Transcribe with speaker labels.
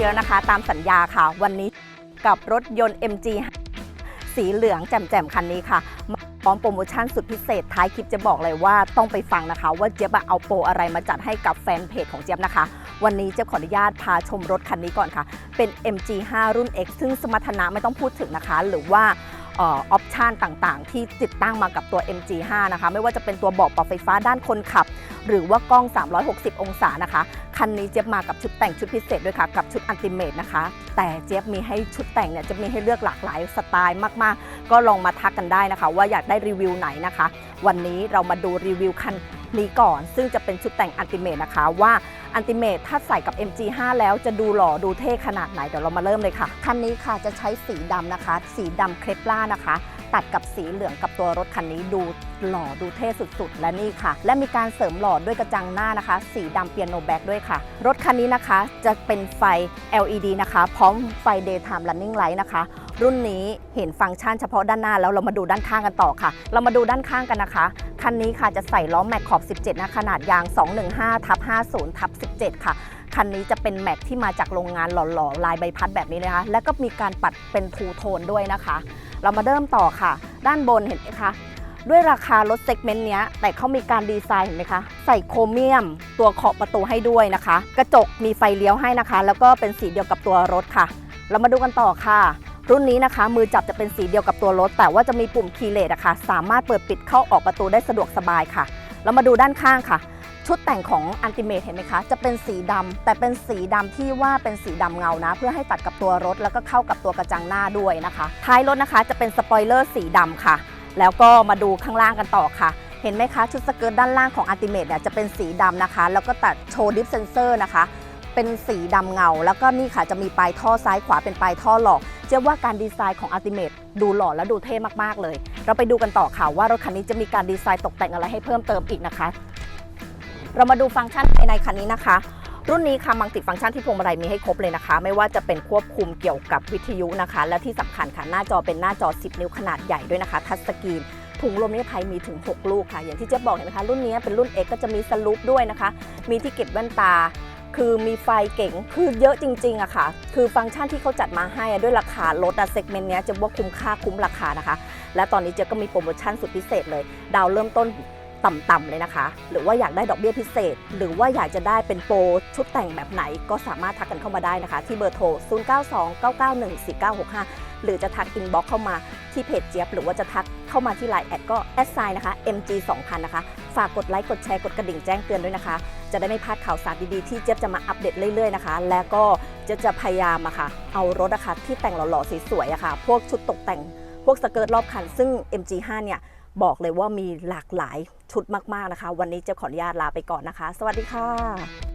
Speaker 1: แล้วนะคะ ตามสัญญาค่ะ วันนี้กับรถยนต์ MG สีเหลืองแจ่มๆคันนี้ค่ะมาพร้อมโปรโมชั่นสุดพิเศษท้ายคลิปจะบอกเลยว่าต้องไปฟังนะคะ ว่าเจี๊ยบเอาโปรอะไรมาจัดให้กับแฟนเพจของเจี๊ยบนะคะ วันนี้เจี๊ยบขออนุญาตพาชมรถคันนี้ก่อนค่ะ เป็น MG5 รุ่น X ซึ่งสมรรถนะไม่ต้องพูดถึงนะคะ หรือว่า ออปชันต่างๆ ที่ติดตั้งมากับตัว MG5 นะคะ ไม่ว่าจะเป็นตัวเบาะปรับไฟฟ้าด้านคนขับ หรือว่ากล้อง 360 องศานะคะ คันนี้เจี๊ยบมากับชุดแต่งชุดพิเศษด้วยค่ะ กับชุดอันติเมตนะคะ แต่เจี๊ยบมีให้ชุดแต่งเนี่ยจะมีให้เลือกหลากหลายสไตล์มากๆ ก็ลองมาทักกันได้นะคะ ว่าอยากได้รีวิวไหนนะคะ วันนี้เรามาดูรีวิวคัน นี้ก่อน ซึ่งจะเป็นชุดแต่งอันติเมตนะคะว่าอันติเมตถ้าใส่กับ MG5 แล้วจะดูหล่อดูเท่ขนาดไหน เดี๋ยวเรามาเริ่มเลยค่ะ คันนี้ค่ะจะใช้สีดำนะคะ สีดำเครปล่านะคะ ตัดกับสีเหลืองกับตัวรถคันนี้ดูหล่อดูเท่สุดๆ และนี่ค่ะ และมีการเสริมหล่อด้วยกระจังหน้านะคะ สีดำเปียโนแบ็กด้วยค่ะ รถคันนี้นะคะจะเป็นไฟ LED นะคะ พร้อมไฟ daytime running light นะคะรุ่นนี้เห็นฟังก์ชันเฉพาะด้านหน้าแล้วเรามาดูด้านข้างกันต่อค่ะ เรามาดูด้านข้างกันนะคะ คันนี้ค่ะจะใส่ล้อแม็กขอบ 17 นะ ขนาดยาง 215ทับ50ทับ17 ค่ะ คันนี้จะเป็นแม็กที่มาจากโรงงานหล่อๆ ลายใบพัดแบบนี้นะคะ แล้วก็มีการปัดเป็นทูโทนด้วยนะคะ เรามาเริ่มต่อค่ะ ด้านบนเห็นไหมคะ ด้วยราคารถเซกเมนต์เนี้ยแต่เขามีการดีไซน์เห็นไหมคะ ใส่โครเมียม ตัวขอบประตูให้ด้วยนะคะ กระจกมีไฟเลี้ยวให้นะคะ แล้วก็เป็นสีเดียวกับตัวรถค่ะ เรามาดูกันต่อค่ะ รุ่นนี้นะคะ มือจับจะเป็นสีเดียวกับตัวรถ แต่ว่าจะมีปุ่มคีย์เลสอะค่ะ สามารถเปิดปิดเข้าออกประตูได้สะดวกสบายค่ะ เรามาดูด้านข้างค่ะ ชุดแต่งของอันติเมทเห็นไหมคะ จะเป็นสีดำแต่เป็นสีดำที่ว่าเป็นสีดำเงานะ เพื่อให้ตัดกับตัวรถแล้วก็เข้ากับตัวกระจังหน้าด้วยนะคะ ท้ายรถนะคะจะเป็นสปอยเลอร์สีดำค่ะ แล้วก็มาดูข้างล่างกันต่อค่ะเห็นไหมคะ ชุดสเกิร์ตด้านล่างของอันติเมทเนี่ยจะเป็นสีดำนะคะ แล้วก็ตัดโชว์ดิฟเซนเซอร์นะคะ เป็นสีดำเงา แล้วก็นี่ค่ะจะมีปลายท่อซ้ายขวาเป็นปลายท่อหลอก เชื่อว่าการดีไซน์ของ Ultimate ดูหล่อและดูเท่มากๆเลย เราไปดูกันต่อค่ะว่ารถคันนี้จะมีการดีไซน์ตกแต่งอะไรให้เพิ่มเติมอีกนะคะ เรามาดูฟังก์ชันภายในคันนี้นะคะ รุ่นนี้ค่ะมังติฟังก์ชันที่พวงมาลัยมีให้ครบเลยนะคะ ไม่ว่าจะเป็นควบคุมเกี่ยวกับวิทยุนะคะ และที่สำคัญค่ะหน้าจอเป็นหน้าจอ 10 นิ้วขนาดใหญ่ด้วยนะคะ ทัชสกรีนถุงลมนิรภัยมีถึง 6 ลูกค่ะ อย่างที่เจ๊บอกเห็นไหมคะรุ่นนี้เป็นรุ่น X ก็จะมีสลูปด้วยนะคะ มีที่เก็บแว่นตา คือมีไฟเก๋งคือเยอะจริงๆอะค่ะ คือฟังก์ชันที่เขาจัดมาให้ด้วยราคารถอะเซกเมนต์เนี้ยจะว่าคุ้มค่าคุ้มราคานะคะ และตอนนี้เจ๊ก็มีโปรโมชั่นสุดพิเศษเลย ดาวเริ่มต้นต่ำๆเลยนะคะ หรือว่าอยากได้ดอกเบี้ยพิเศษ หรือว่าอยากจะได้เป็นโปรชุดแต่งแบบไหนก็สามารถทักกันเข้ามาได้นะคะ ที่เบอร์โทร 0929914965 หรือจะทักอินบ็อกเข้ามาที่เพจเจี๊ยบหรือว่าจะทัก เข้ามาที่ไลน์แอดก็แอดไซน์นะคะ mg 2000นะคะ ฝากกดไลค์ กดแชร์ กดกระดิ่งแจ้งเตือนด้วยนะคะ จะได้ไม่พลาดข่าวสารดีๆ ที่เจ๊ยบจะมาอัปเดตเรื่อยๆนะคะ แล้วก็เจะจะพยายามอะค่ะ เอารถอะค่ะที่แต่งหล่อๆสวยๆอะค่ะ พวกชุดตกแต่ง พวกสเกิร์ตรอบคัน ซึ่ง MG5 เนี่ยบอกเลยว่ามีหลากหลายชุดมากๆนะคะ วันนี้เจะขออนุญาตลาไปก่อนนะคะ สวัสดีค่ะ